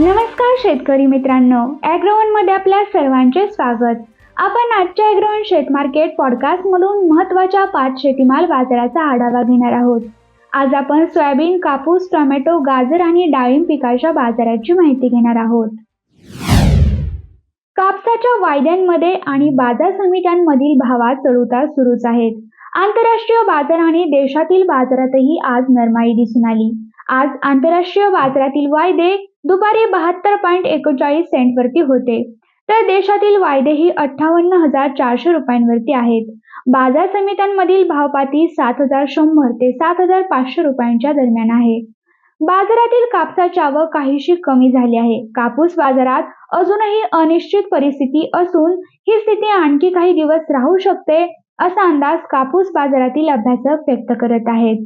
नमस्कार शेतकरी मित्रांनो ॲग्रोवनमध्ये आपल्या सर्वांचे स्वागत. आपण आजच्या ॲग्रोवन शेत मार्केट पॉडकास्ट मधून महत्त्वाच्या पाच शेतीमाल बाजाराचा आढावा घेणार आहोत. आज आपण सोयाबीन कापूस टोमॅटो गाजर आणि डाळिंब पिकाच्या बाजाराची माहिती घेणार आहोत. कापसाच्या वायद्यांमध्ये आणि बाजार समित्यांमधील भावात चढउतार सुरूच आहेत. आंतरराष्ट्रीय बाजार आणि देशातील बाजारातही आज नरमाई दिसून आली. आज आंतरराष्ट्रीय बाजारातील वायदे दुपारी बहात्तर पॉईंट एकोणचाळीस सेंटवरती होते. तर देशातील वायदेही अठ्ठावन्न हजार चारशे रुपयांवरती आहेत. बाजार समित्यांमधील भावपाती सात हजार शंभर ते सात हजार पाचशे रुपयांच्या दरम्यान आहे. बाजारातील कापसाची आवक काहीशी कमी झाली आहे. कापूस बाजारात अजूनही अनिश्चित परिस्थिती असून ही स्थिती आणखी काही दिवस राहू शकते असा अंदाज कापूस बाजारातील अभ्यासक व्यक्त करत आहेत.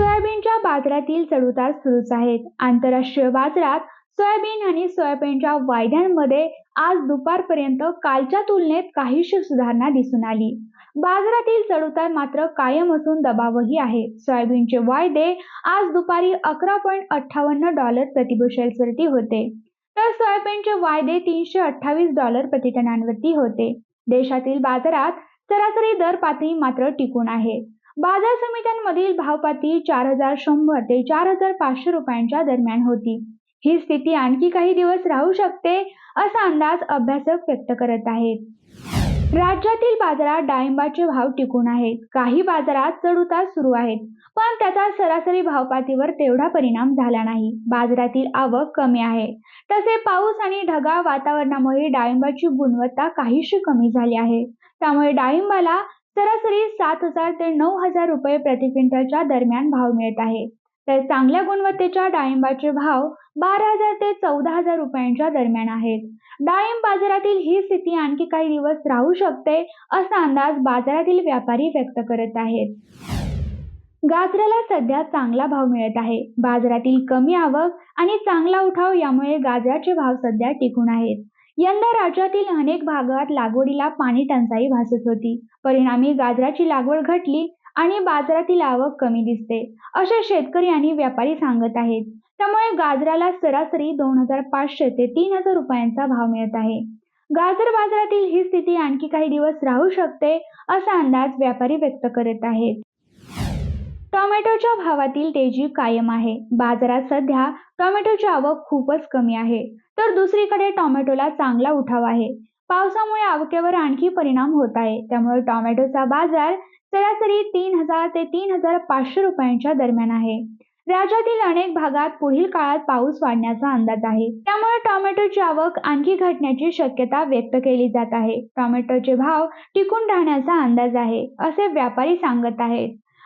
सोयाबीनच्या बाजारातील चढउतार सुरूच आहेत. आंतरराष्ट्रीय बाजारात सोयाबीन आणि सोयाबीनच्या वायद्यांमध्ये आज दुपारपर्यंत कालच्या तुलनेत काहीशी सुधारणा दिसून आली. बाजारातील चढउतार मात्र कायम असून दबावही आहे. सोयाबीनचे वायदे आज दुपारी अकरा पॉईंट अठ्ठावन्न डॉलर प्रतिबुशेल्सवरती होते. तर सोयाबीनचे वायदे तीनशे अठ्ठावीस डॉलर प्रतिटनांवरती होते. देशातील बाजारात सरासरी दर पातळी मात्र टिकून आहे. बाजार समित्यांमधील भावपाती चार हजार शंभर ते चार हजार पाचशे रुपयांच्या दरम्यान होती. ही स्थिती आणखी काही दिवस राहू शकते असा अंदाज अभ्यासक व्यक्त करत आहेत. राज्यातील बाजारात डाळिंबाचे भाव टिकून आहेत. काही बाजारात चढउतार सुरू आहेत पण त्याचा सरासरी भावपातीवर तेवढा परिणाम झाला नाही. बाजारातील आवक कमी आहे. तसे पाऊस आणि ढगाळ वातावरणामुळे डाळिंबाची गुणवत्ता काहीशी कमी झाली आहे. त्यामुळे डाळिंबाला सरासरी सात हजार ते नऊ हजार रुपये प्रति क्विंटलच्या दरम्यान भाव मिळत आहे. तर चांगल्या गुणवत्तेच्या डाळिंबाचे भाव बारा हजार ते चौदा हजार रुपयांच्या दरम्यान आहेत. डाळिंब बाजारातील ही स्थिती आणखी काही दिवस राहू शकते असा अंदाज बाजारातील व्यापारी व्यक्त करत आहेत. गाजराला सध्या चांगला भाव मिळत आहे. बाजारातील कमी आवक आणि चांगला उठाव यामुळे गाजराचे भाव सध्या टिकून आहेत. यंदा राज्यातील अनेक भागात लागवडीला पाणी टंचाई भासत होती. परिणामी गाजराची लागवड घटली आणि बाजारातील आवक कमी दिसते असे शेतकरी आणि व्यापारी सांगत आहेत. त्यामुळे गाजराला सरासरी दोन हजार पाचशे ते तीन हजार रुपयांचा भाव मिळत आहे. गाजर बाजारातील ही स्थिती आणखी काही दिवस राहू शकते असा अंदाज व्यापारी व्यक्त करत आहेत. टोमॅटोच्या भावातील तेजी कायम आहे. बाजारात सध्या टोमॅटोची आवक खूपच कमी आहे. तर दुसरीकडे टोमॅटोला चांगला उठाव आहे. पावसामुळे आवकेवर आणखी परिणाम होत आहे. त्यामुळे टोमॅटोचा बाजार सरासरी तीन हजार ते तीन हजार पाचशे रुपयांच्या दरम्यान आहे. राज्यातील अनेक भागात पुढील काळात पाऊस वाढण्याचा अंदाज आहे. त्यामुळे टोमॅटोची आवक आणखी घटण्याची शक्यता व्यक्त केली जात आहे. टोमॅटोचे भाव टिकून राहण्याचा अंदाज आहे असे व्यापारी सांगत आहेत.